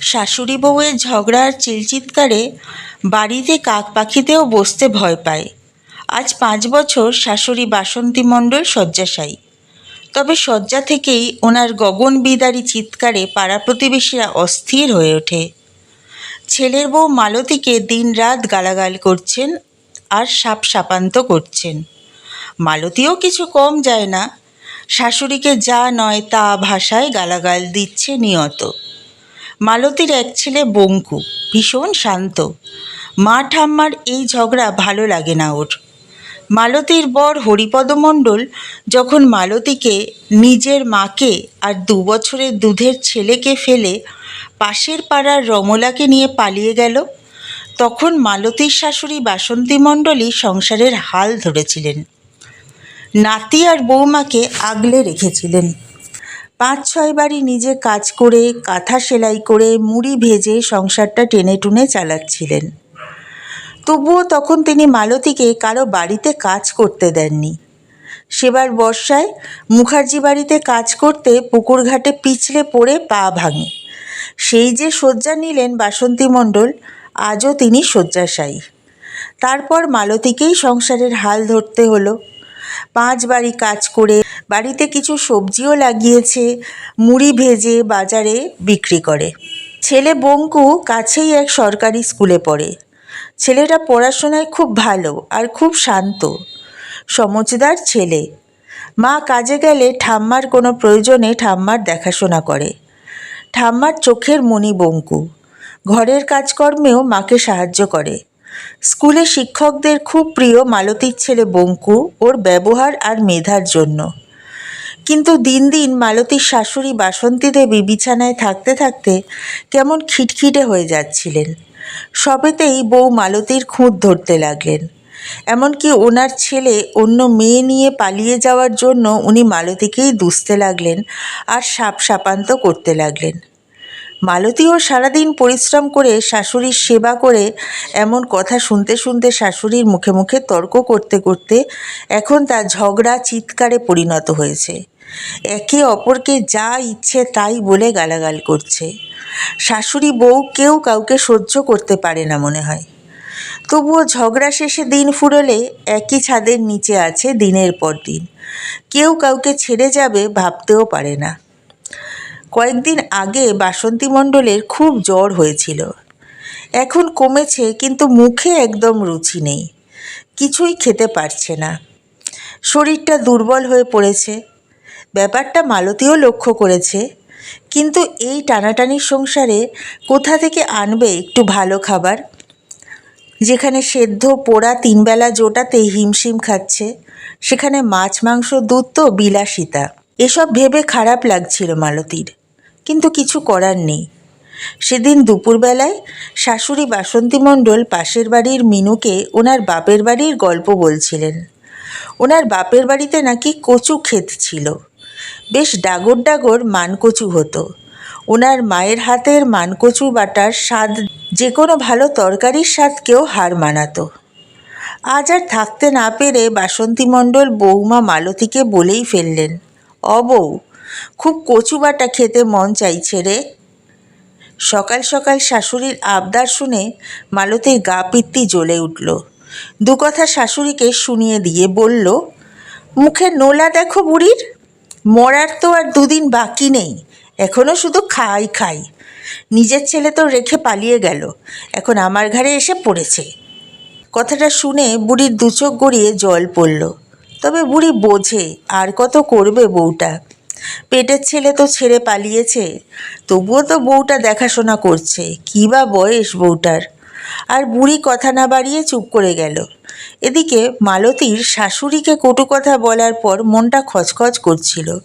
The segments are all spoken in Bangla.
শাশুড়ি বউয়ের ঝগড়া আর চিলচিৎকারে বাড়িতে কাক পাখিতেও বসতে ভয় পায়। আজ পাঁচ বছর শাশুড়ি বাসন্তী মণ্ডল শয্যাশায়ী। তবে শয্যা থেকেই ওনার গগন বিদারী চিৎকারে পাড়া প্রতিবেশীরা অস্থির হয়ে ওঠে। ছেলের বউ মালতীকে দিনরাত গালাগাল করছেন আর সাপ সাপান্ত করছেন। মালতীও কিছু কম যায় না। শাশুড়িকে যা নয় তা ভাষায় গালাগাল দিচ্ছে নিয়ত। মালতীর এক ছেলে বঙ্কু, ভীষণ শান্ত। মা ঠাম্মার এই ঝগড়া ভালো লাগে না ওর। মালতীর বর হরিপদ মণ্ডল যখন মালতীকে, নিজের মাকে আর দু বছরের দুধের ছেলেকে ফেলে পাশের পাড়ার রমলাকে নিয়ে পালিয়ে গেল, তখন মালতীর শাশুড়ি বাসন্তী মণ্ডলই সংসারের হাল ধরেছিলেন। নাতি আর বৌমাকে আগলে রেখেছিলেন। পাঁচ ছয় বাড়ি নিজে কাজ করে, কাঁথা সেলাই করে, মুড়ি ভেজে সংসারটা টেনে টুনে চালাচ্ছিলেন। তবুও তখন তিনি মালতীকে কারও বাড়িতে কাজ করতে দেননি। সেবার বর্ষায় মুখার্জি বাড়িতে কাজ করতে পুকুর ঘাটে পিছলে পড়ে পা ভাঙে। সেই যে শয্যা নিলেন বাসন্তী মণ্ডল, আজও তিনি শয্যাশায়ী। তারপর মালতীকেই সংসারের হাল ধরতে হলো। পাঁচ বাড়ি কাজ করে বাড়িতে কিছু সবজিও লাগিয়েছে, মুড়ি ভেজে বাজারে বিক্রি করে। ছেলে বঙ্কু কাছেই এক সরকারি স্কুলে পড়ে। ছেলেটা পড়াশোনায় খুব ভালো আর খুব শান্ত। সমজদার ছেলে। মা কাজে গেলে ঠাম্মার কোনো প্রয়োজনে ঠাম্মার দেখাশোনা করে। ঠাম্মার চোখের মণি বঙ্কু। ঘরের কাজকর্মেও মাকে সাহায্য করে। স্কুলে শিক্ষকদের খুব প্রিয় মালতীর ছেলে বঙ্কু, ওর ব্যবহার আর মেধার জন্য। কিন্তু দিন দিন মালতীর শাশুড়ি বাসন্তী দেবী বিছানায় থাকতে থাকতে কেমন খিটখিটে হয়ে যাচ্ছিলেন। সবেতেই বউ মালতীর খুঁত ধরতে লাগলেন। এমনকি ওনার ছেলে অন্য মেয়ে নিয়ে পালিয়ে যাওয়ার জন্য উনি মালতীকেই দুষতে লাগলেন আর সাপ সাপান্ত করতে লাগলেন। মালতীও সারাদিন পরিশ্রম করে শাশুড়ির সেবা করে এমন কথা শুনতে শুনতে শাশুড়ির মুখে মুখে তর্ক করতে করতে এখন তা ঝগড়া চিৎকারে পরিণত হয়েছে। একে অপরকে যা ইচ্ছে তাই বলে গালাগাল করছে। শাশুড়ি বউ কেউ কাউকে সহ্য করতে পারে না মনে হয়। তবুও ঝগড়া শেষে দিন ফুরলে একই ছাদের নিচে আছে দিনের পর দিন। কেউ কাউকে ছেড়ে যাবে ভাবতেও পারে না। কয়েকদিন আগে বাসন্তী মণ্ডলের খুব জ্বর হয়েছিল। এখন কমেছে, কিন্তু মুখে একদম রুচি নেই। কিছুই খেতে পারছে না। শরীরটা দুর্বল হয়ে পড়েছে। ব্যাপারটা মালতীও লক্ষ্য করেছে। কিন্তু এই টানাটানির সংসারে কোথা থেকে আনবে একটু ভালো খাবার? যেখানে সেদ্ধ পোড়া তিনবেলা জোটাতে হিমশিম খাচ্ছে, সেখানে মাছ, মাংস, দুধ তো বিলাসিতা। এসব ভেবে খারাপ লাগছিল মালতীর। কিন্তু কিছু করার নেই। সেদিন দুপুরবেলায় শাশুড়ি বাসন্তী মণ্ডল পাশের বাড়ির মিনুকে ওনার বাপের বাড়ির গল্প বলছিলেন। ওনার বাপের বাড়িতে নাকি কচু ক্ষেত ছিল। বেশ ডাগর ডাগর মানকচু হতো। ওনার মায়ের হাতের মানকচু বাটার স্বাদ যে কোনো ভালো তরকারির স্বাদকেও হার মানাতো। আজ আর থাকতে না পেরে বাসন্তী মণ্ডল বৌমা মালতীকে বলেই ফেললেন অবৌ খুব কচু বাটা খেতে মন চাইছে রে। সকাল সকাল শাশুড়ির আবদার শুনে মালতীর গা পিত্তি জ্বলে উঠল। দু কথা শাশুড়িকে শুনিয়ে দিয়ে বলল, মুখে নোলা দেখো বুড়ির, মরার তো আর দুদিন বাকি নেই এখনও শুধু খাই খাই। নিজের ছেলে তো রেখে পালিয়ে গেল, এখন আমার ঘরে এসে পড়েছে। কথাটা শুনে বুড়ির দুচোখ গড়িয়ে জল পড়ল। তবে বুড়ি বোঝে আর কত করবে বউটা? পেটের ছেলে তো ছেড়ে পালিয়েছে। তবুও তো বউটা দেখাশোনা করছে। কী বা বয়স বউটার? আর বুড়ি কথা না বাড়িয়ে চুপ করে গেল। এদিকে মালতীর শাশুড়িকে কটু কথা বলার পর মনটা খচখচ করছিল।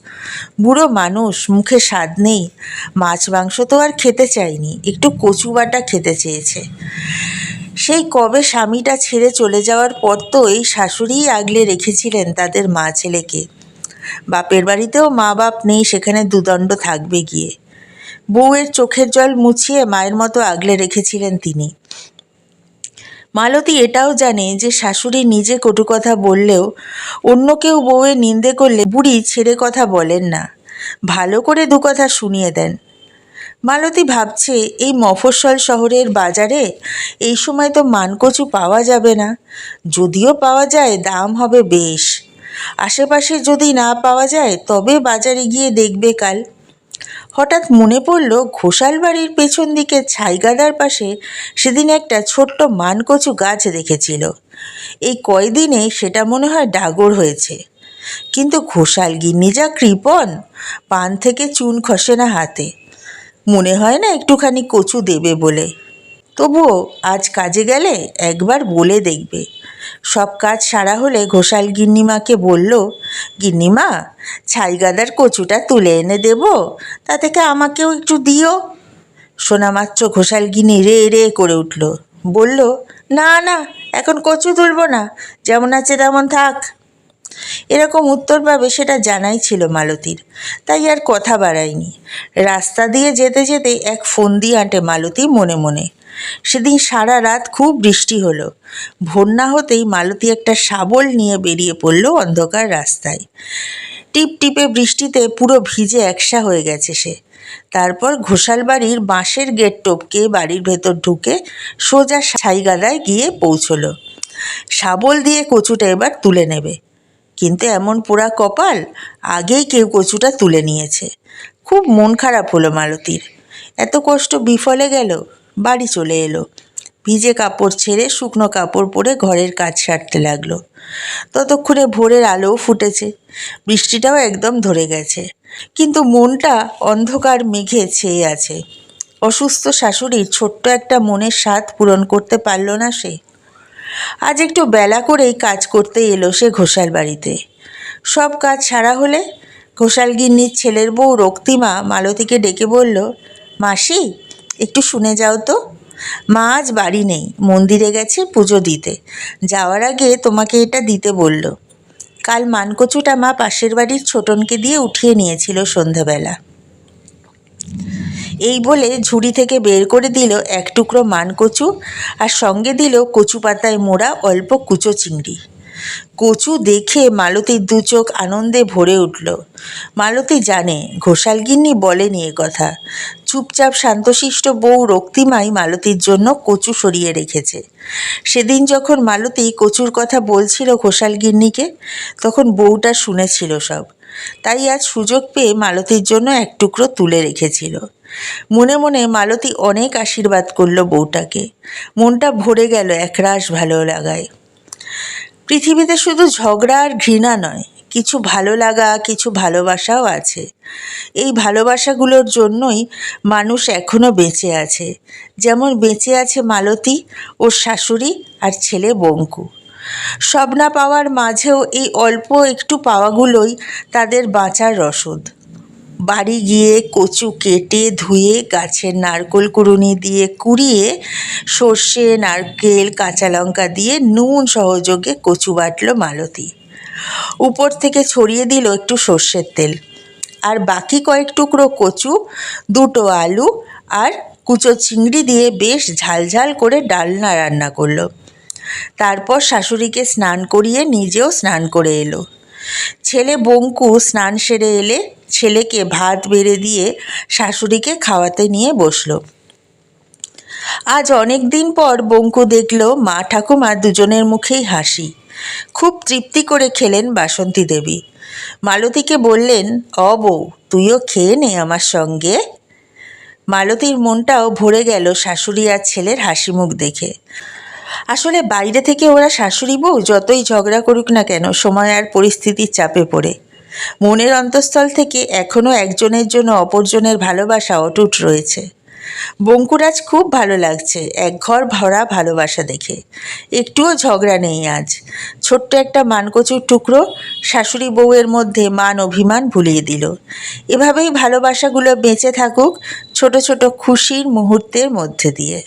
বুড়ো মানুষ, মুখে স্বাদ নেই। মাছ মাংস তো আর খেতে চায়নি, একটু কচু বাটা খেতে চেয়েছে। সেই কবে স্বামীটা ছেড়ে চলে যাওয়ার পর তো এই শাশুড়িই আগলে রেখেছিলেন তাদের মা ছেলেকে বাপের বাড়িতেও মা বাপ নেই, সেখানে দুদণ্ড থাকবে গিয়ে। বউয়ের চোখের জল মুছিয়ে মায়ের মতো আগলে রেখেছিলেন তিনি। মালতী এটাও জানে যে শাশুড়ি নিজে কটু কথা বললেও অন্য কেউ বউয়ের নিন্দে করলে বুড়ি ছেড়ে কথা বলেন না। ভালো করে দু কথা শুনিয়ে দেন। মালতী ভাবছে, এই মফস্বল শহরের বাজারে এই সময় তো মানকচু পাওয়া যাবে না। যদিও পাওয়া যায়, দাম হবে বেশ। আশেপাশে যদি না পাওয়া যায়, তবে বাজারে গিয়ে দেখবে কাল। হঠাৎ মনে পড়ল, ঘোষাল বাড়ির পেছন দিকে ছাইগাদার পাশে সেদিন একটা ছোট্ট মানকচু গাছ দেখেছিল। এই কয়দিনে সেটা মনে হয় ডাগর হয়েছে। কিন্তু ঘোষাল গিন্নি যা কৃপন পান থেকে চুন খসে না হাতে। মনে হয় না একটুখানি কচু দেবে বলে। তবুও আজ কাজে গেলে একবার বলে দেখবে। সব কাজ সারা হলে ঘোষাল গিন্নিমাকে বলল, গিন্নিমা, ছাইগাদার কচুটা তুলে এনে দেব তা থেকে আমাকেও একটু দিও? শোনামাত্র ঘোষাল গিন্নি রে রে করে উঠল। বলল, না না, এখন কচু তুলবো না, যেমন আছে তেমন থাক। এরকম উত্তর পাবে সেটা জানাই ছিল মালতীর। তাই আর কথা বাড়ায়নি। রাস্তা দিয়ে যেতে যেতে এক ফোন দিয়ে আঁটে মালতী মনে মনে সেদিন সারা রাত খুব বৃষ্টি হলো। ভোর না হতেই মালতী একটা শাবল নিয়ে বেরিয়ে পড়ল অন্ধকার রাস্তায়। টিপ টিপে বৃষ্টিতে পুরো ভিজে একসা হয়ে গেছে সে। তারপর ঘোষাল বাড়ির বাঁশের গেট টপকে বাড়ির ভেতর ঢুকে সোজা ছাইগাদায় গিয়ে পৌঁছলো। শাবল দিয়ে কচুটা এবার তুলে নেবে। কিন্তু এমন পোড়া কপাল আগেই কেউ কচুটা তুলে নিয়েছে। খুব মন খারাপ হলো মালতীর। এত কষ্ট বিফলে গেল। বাড়ি চলে এলো। ভিজে কাপড় ছেড়ে শুকনো কাপড় পরে ঘরের কাজ সারতে লাগল। ততক্ষণে ভোরের আলোও ফুটেছে। বৃষ্টিটাও একদম ধরে গেছে। কিন্তু মনটা অন্ধকার মেঘে ছেয়ে আছে। অসুস্থ শাশুড়ির ছোট্ট একটা মনের স্বাদ পূরণ করতে পারল না সে। আজ একটু বেলা করেই কাজ করতে এলো সে ঘোষাল বাড়িতে। সব কাজ সারা হলে ঘোষাল গিন্নির ছেলের বউ রক্তিমা মালতীকে ডেকে বলল, মাসি একটু শুনে যাও তো। মা আজ বাড়ি নেই, মন্দিরে গেছে পুজো দিতে। যাওয়ার আগে তোমাকে এটা দিতে বলল। কাল মানকচুটা মা পাশের বাড়ির ছোটনকে দিয়ে উঠিয়ে নিয়েছিল সন্ধ্যাবেলা এই বলে ঝুড়ি থেকে বের করে দিল এক টুকরো মানকচু আর সঙ্গে দিল কচু পাতায় মোড়া অল্প কুচো চিংড়ি। কচু দেখে মালতীর দু চোখ আনন্দে ভরে উঠল। মালতী জানে, ঘোষালগিন্নি বলেনি এ কথা। চুপচাপ শান্তশিষ্ট বউ রক্তিমাই মালতীর জন্য কচু সরিয়ে রেখেছে। সেদিন যখন মালতী কচুর কথা বলছিল ঘোষালগিন্নিকে, তখন বউটা শুনেছিল সব। তাই আজ সুযোগ পেয়ে মালতীর জন্য এক টুকরো তুলে রেখেছিল। মনে মনে মালতী অনেক আশীর্বাদ করল বউটাকে। মনটা ভরে গেল একরাশ ভালো লাগায়। পৃথিবীতে শুধু ঝগড়া আর ঘৃণা নয়, কিছু ভালো লাগা, কিছু ভালোবাসাও আছে। এই ভালোবাসাগুলোর জন্যই মানুষ এখনও বেঁচে আছে। যেমন বেঁচে আছে মালতী, ওর শাশুড়ি আর ছেলে বঙ্কু। সব না পাওয়ার মাঝেও এই অল্প একটু পাওয়াগুলোই তাদের বাঁচার রসদ। বাড়ি গিয়ে কচু কেটে ধুয়ে গাছের নারকোল কুড়ুনি দিয়ে কুড়িয়ে সর্ষে, নারকেল, কাঁচা লঙ্কা দিয়ে নুন সহযোগে কচু বাটল মালতী। উপর থেকে ছড়িয়ে দিল একটু সর্ষের তেল। আর বাকি কয়েক টুকরো কচু, দুটো আলু আর কুচো চিংড়ি দিয়ে বেশ ঝালঝাল করে ডালনা রান্না করল। তারপর শাশুড়িকে স্নান করিয়ে নিজেও স্নান করে এলো। ছেলে বঙ্কু স্নান সেরে এলে ছেলেকে ভাত বেড়ে দিয়ে শাশুড়িকে খাওয়াতে নিয়ে বসল। আজ অনেক দিন পর বঙ্কু দেখল মা ঠাকুমা দুজনের মুখেই হাসি। খুব তৃপ্তি করে খেলেন বাসন্তী দেবী। মালতীকে বললেন, অ বউ, তুইও খেয়ে নে আমার সঙ্গে। মালতীর মনটাও ভরে গেল শাশুড়ি আর ছেলের হাসি মুখ দেখে। আসলে বাইরে থেকে ওরা শাশুড়ি বউ, যতই ঝগড়া করুক না কেন, সময় আর পরিস্থিতির চাপে পড়ে। মনের অন্তঃস্থল থেকে এখনও একজনের জন্য অপরজনের ভালোবাসা অটুট রয়েছে। বঙ্কুরাজ খুব ভালো লাগছে, এক ঘর ভরা ভালোবাসা দেখে। একটুও ঝগড়া নেই আজ। ছোট্ট একটা মানকচুর টুকরো শাশুড়ি বউয়ের মধ্যে মান অভিমান ভুলিয়ে দিল। এভাবেই ভালোবাসাগুলো বেঁচে থাকুক ছোট ছোট খুশির মুহূর্তের মধ্যে দিয়ে।